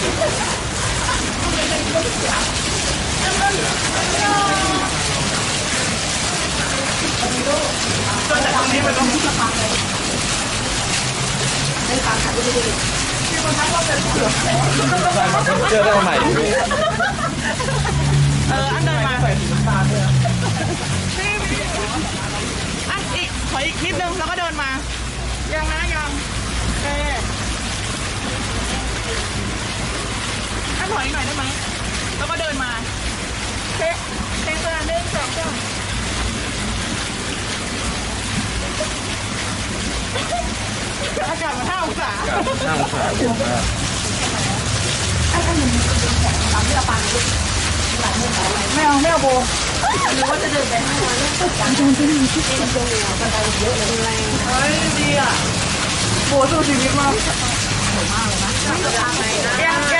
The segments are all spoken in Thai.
เจอได้ใหม่เอออันเดินมาใส่สีน้ำตาลเลยอันอีกถอยอีกนิดนึงแล้วก็เดินมา ยังนะยังเอนถ อยหน่อยได้ไหมแล้วก็เดินมาเช็คเช็คตัวหนึ่งสองสามอากาศมันห้าองศาน่าสงสารผมมากไม่เอาไม่เอาโบหรือว่าจะเดินไปห้างวันเรื่องตึกการเฮ้ยดีอะโบสู้ชีวิตมากจะทำไงนะยังยังอะ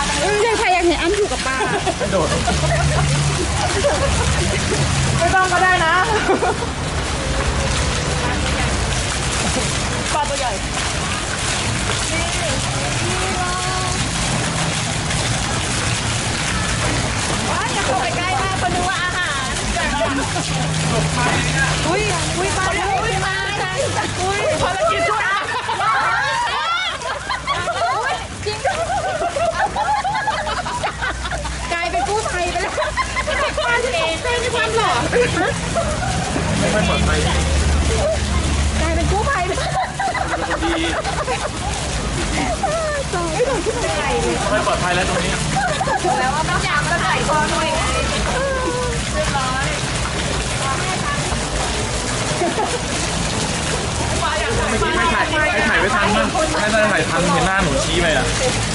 ายอันกับปลาจังเลยใช่ใครอยากเห็นอันอยู่กับป้าไม่โดดไม่ต้องก็ได้นะปลาตัวใหญ่อย่าเข้าไปใกล้มากคนนึกว่าอาหารอุ้ยอุ้ยมาแล้วอุ้ยมาแล้วอุ้ย ภารกิจช่วย จริงกลายเป็นกู้ภัยไปแล้วป้า เองเป็นความหล่อไม่ค่อยปลอดภัยกลายเป็นกู้ภัยดีสองไม่โดนขึ้นมาไกลเลยไม่ปลอดภัยแล้วตรงนี้แล้วว่าไม่อยากจะถ่ายคอหน่อยเรียบร้อยปลาอยากถ่ายไม่ถ่ายไม่ถ่ายไว้ทันมั้งไม่ถ่ายทันเห็นหน้าหนูชี้ไปอะ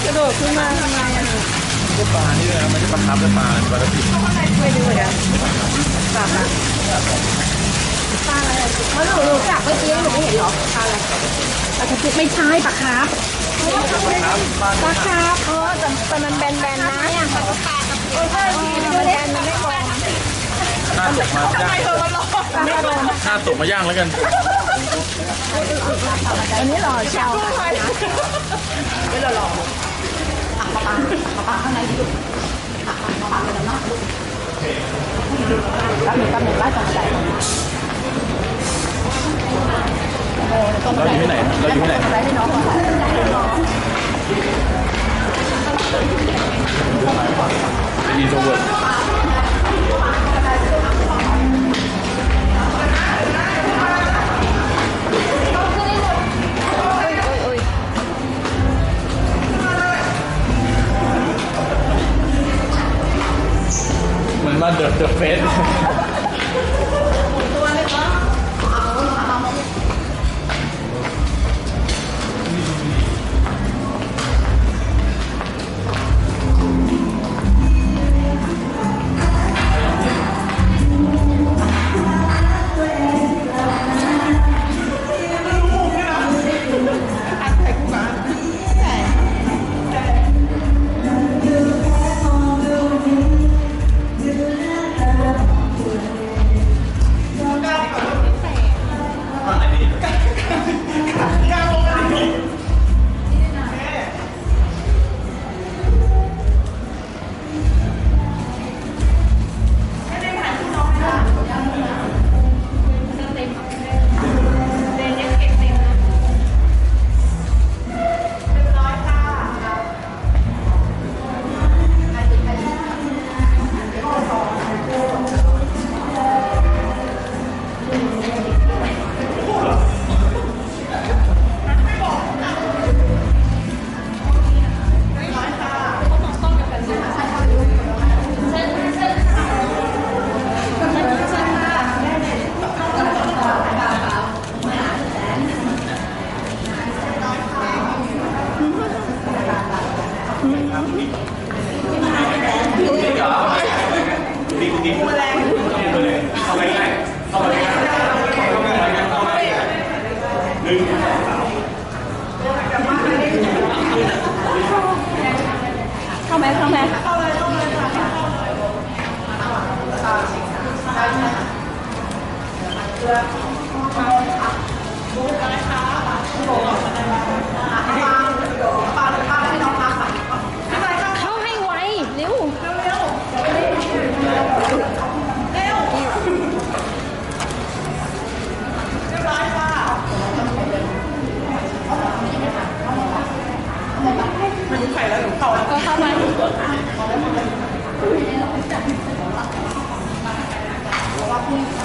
กระโดดขึ้นมาทำไมอะ ก็ปลานี่เลยนะไม่ใช่ปลาครับแต่ปลาปลาตะปิดไม่ดูเลยปลากอะปลาอะไรเพราะหนูรู้จักเมื่อกี้หนูไม่เห็นหรอปลาอะไรปลากระจุกไม่ใช่ปลาครับปลาคาร์ฟเออแต่แต่มันแบนๆนะปลากระปลาเออใช่มันแบนมันไม่กลมหน้าตกมาย่างไปเถอะมันร้าตกมาย่างแล้วกัน อันนี้หล่อเชียวไม่หล่อ ปังมาปังข้างในดิลูกขาปังมาปลาเป็นนะลูกแป๊บหนึ่งแป๊บหนึ่งไล่ตรงไหนเราอยู่ที่ไหนเราอยู่ที่ไหนไรให้น้องก่อนเป็นอินโทรเวิร์ด มื เข้าให้ไวเร็วไข่แล้วหนูเข้าแล้วก็เข้ามาเ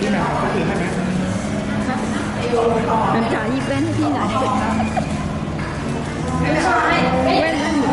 พี่แมวก็คือให้ไหมมันจ๋ายิบแว่นให้พี่หน่อยไม่ใช่แว่นนั่นอยู่